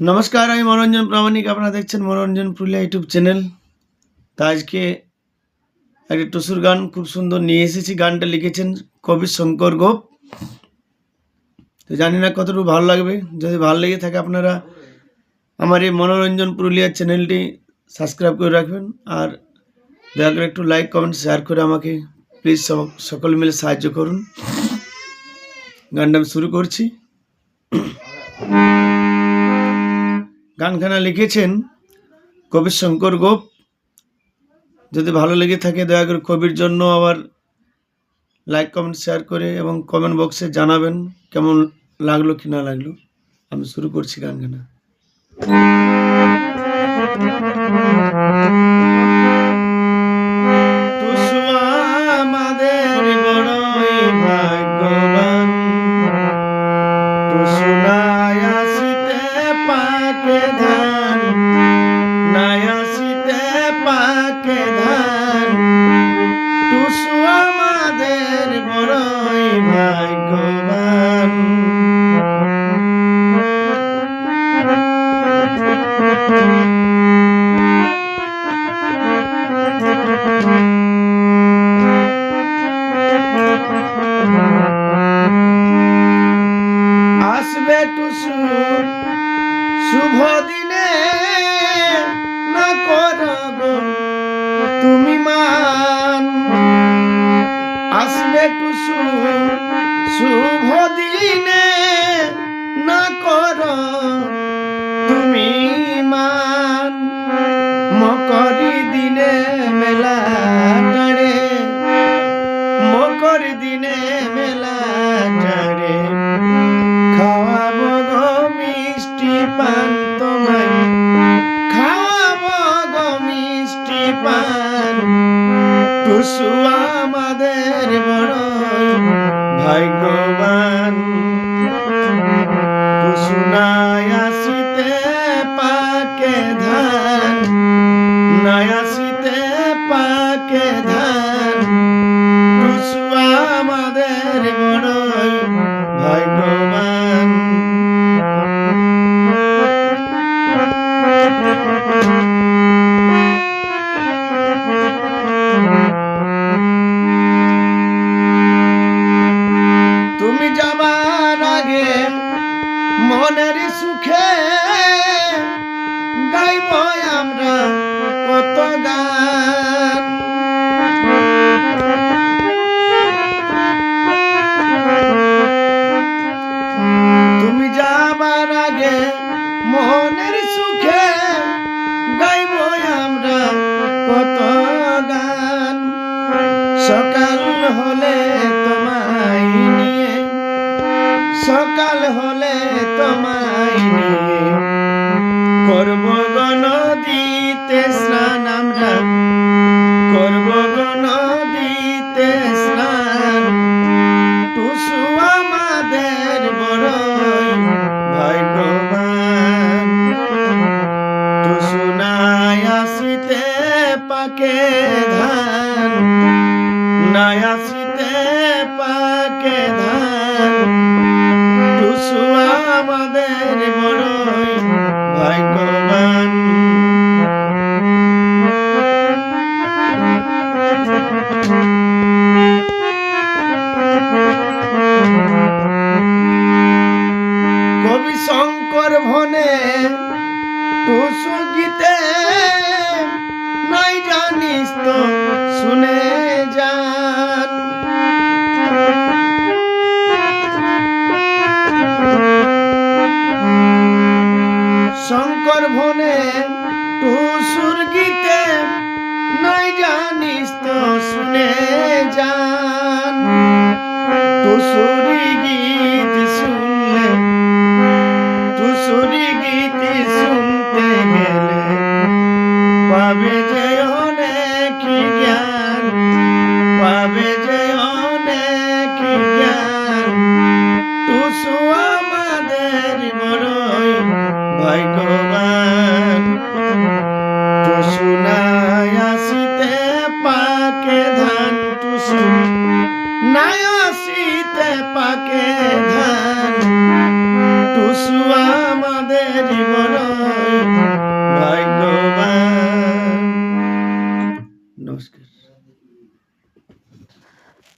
নমস্কার, আমি মনোরঞ্জন প্রামাণিক। আপনারা দেখছেন মনোরঞ্জন পুরুলিয়া ইউটিউব চ্যানেল। তা আজকে একটা টুসুর গান খুব সুন্দর নিয়ে এসেছি। গানটা লিখেছেন কবি শঙ্কর গোপ। তো জানি না কতটুকু ভালো লাগবে। যদি ভালো লেগে থাকে আপনারা আমার এই মনোরঞ্জন পুরুলিয়া চ্যানেলটি সাবস্ক্রাইব করে রাখবেন। আর দয়া করে একটু লাইক, কমেন্ট, শেয়ার করে আমাকে প্লিজ সকল মিলে সাহায্য করুন। গানটা আমি শুরু করছি। গানখানা লিখেছেন কবি শঙ্কর গোপ। যদি ভালো লেগে থাকে দয়া করে কবির জন্য আবার লাইক, কমেন্ট, শেয়ার করে এবং কমেন্ট বক্সে জানাবেন কেমন লাগল কি না লাগল। আমি শুরু করছি গানখানা। টুসু আসবে টুসু। শুভ দিনে না করব তুমি মান। আসবে টুসু। শুভ দিনে না কর পান। টুসু আমাদের বড় ভাগ্যবান। টুসু নাই আসিতে মনের সুখে গাইব আমরা কত গান। সকাল হলে তোমায় করব গণদিতে স্নান করব গণদিতে স্নান। টুসু আমাদের বড়ই ভাগ্যবান। টুসু নাই আসিতে পাকে। তো শুনে যান। শঙ্কর ভনে টুসুর গীতে নাই জানিস তো শুনে যান। টুসুরি গীত শুনলে টুসুরি গীত শুনতে গেলে পাবে যে আমাদের বড় ভাই